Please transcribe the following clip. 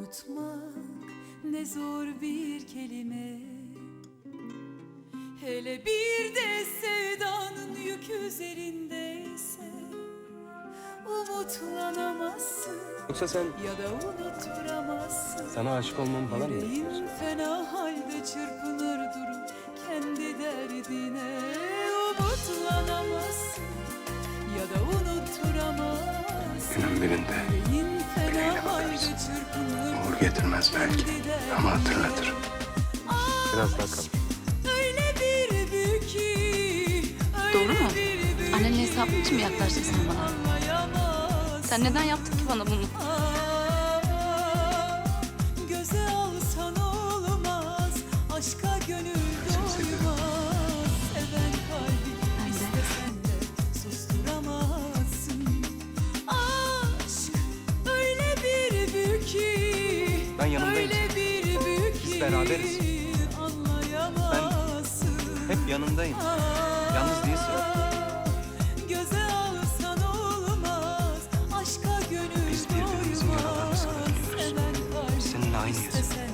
Unutmak ne zor bir kelime. Hele bir de sevdanın yükü üzerindeyse Umutlanamazsın Yoksa sen ya da unutturamazsın sana aşık olmam falan mı? Yüreğin fena halde çırpınır durur kendi derdine. Umutlanamazsın ya da unutturamazsın Günün birinde. Yüreğin getirmez belki ama hatırlatır. Biraz daha kal. Doğru mu? Annenin hesabı için mi yaklaştın sen bana? Sen neden yaptın ki bana bunu? Ben yanındayım. Biz beraberiz. Ben hep yanındayım. Yalnız değilsin. Göze alsan olmaz. Aşka gönül Biz birbirimizin yaralarını sarabiliyoruz. Seninle aynıyız.